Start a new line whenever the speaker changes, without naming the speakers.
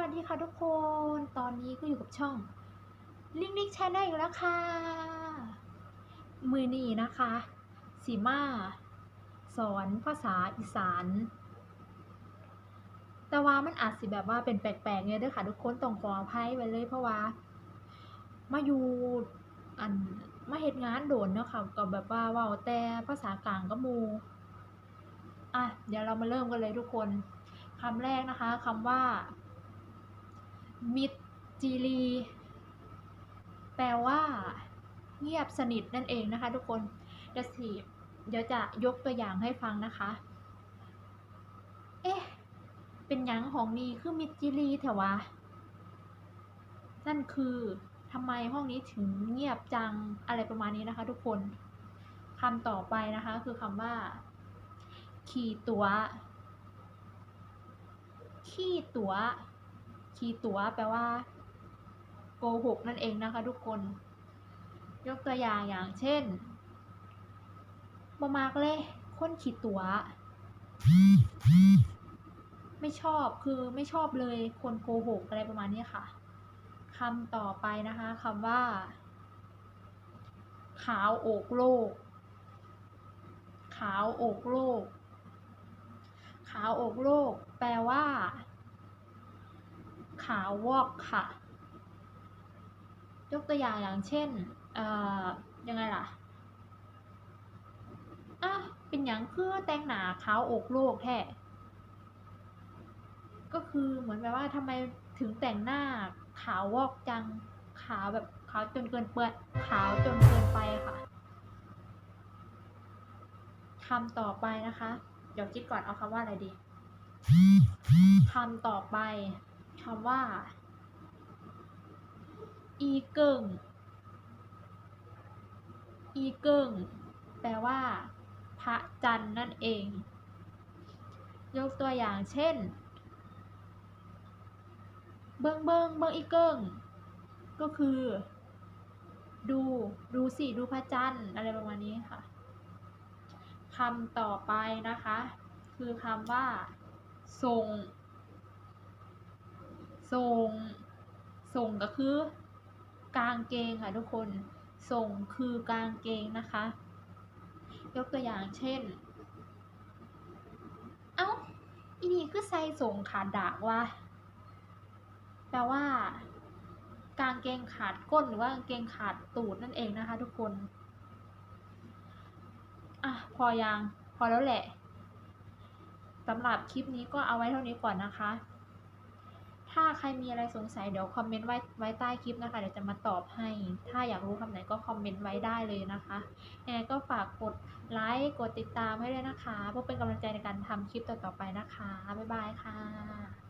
วัสดีค่ะทุกคน ตอนนี้ก็อยู่กับช่องลิงลิงแชนแนลอีกแล้วค่ะ มือนี้นะคะสีมาสอนภาษาอีสาน แต่ว่ามันอาจสิแบบว่าเป็นแปลกๆเนี่ยด้วยค่ะ ทุกคนต้องขออภัยไว้เลยเพราะว่า มาอยู่อันมาเฮ็ดงานโดนเนาะค่ะก็แบบว่าเว้าแต่ภาษากลางก็มูอะเดี๋ยวเรามาเริ่มกันเลยทุกคนคำแรกนะคะคำว่า มิดจีรี แปลว่า เงียบสนิทนั่นเองนะคะ ทุกคนเดี๋ยวสิเดี๋ยวจะยกตัวอย่างให้ฟังนะคะ เอ๊ะ เป็นยังของนีคือมิดจิรีแถวะ นั่นคือทำไมห้องนี้ถึงเงียบจังอะไรประมาณนี้นะคะ ทุกคนคำต่อไปนะคะ คือคำว่า ขี่ตัว ขี้ตัว ขีตัว แปลว่าโกหกนั่นเองนะคะทุกคน ยกตัวอย่างอย่างเช่นบมากเลยคนขีตัว ไม่ชอบคือไม่ชอบเลยคนโกหกอะไรประมาณนี้ค่ะคำต่อไปนะคะคำว่า ขาวโอกโลก ขาวโอกโลก ขาวโอกโลก แปลว่า ขาววอกค่ะ ยกตัวอย่างอย่างเช่น เอ่อ ยังไงล่ะอะเป็นอย่างคือแต่งหนาขาวอกโลกแท้ก็คือเหมือนแบบว่าทำไมถึงแต่งหน้าขาววอกจังขาวแบบขาวจนเกินเปื้อนขาวจนเกินไปค่ะคำต่อไปนะคะ เดี๋ยวคิดก่อนเอาคำว่าอะไรดีคำต่อไป คำว่า อีเกิงอีเกิงแปลว่า พระจันทร์นั่นเอง ยกตัวอย่างเช่น เบิงเบิงเบิงอีเกิงก็คือ ดูดูสิดูพระจันทร์อะไรประมาณนี้ค่ะคำต่อไปนะคะ คือคำว่า ทรง ทรงทรงก็คือกางเกงค่ะทุกคนทรงคือกางเกงนะคะ ยกตัวอย่างเช่น เอ้าอีนี่คือใส่ทรงขาดดากวะแปลว่า กางเกงขาดก้นหรือว่ากางเกงขาดตูดนั่นเองนะคะ ทุกคนอะพอยังพอแล้วแหละสำหรับคลิปนี้ก็เอาไว้เท่านี้ก่อนนะคะ ถ้าใครมีอะไรสงสัยเดี๋ยวคอมเมนต์ไว้ไว้ใต้คลิปนะคะ เดี๋ยวจะมาตอบให้ ถ้าอยากรู้คำไหนก็คอมเมนต์ไว้ได้เลยนะคะยังไงก็ฝากกดไลค์ กดติดตามให้ด้วยนะคะ เพื่อเป็นกำลังใจในการทำคลิปต่อๆไปนะคะ บ๊ายบายค่ะ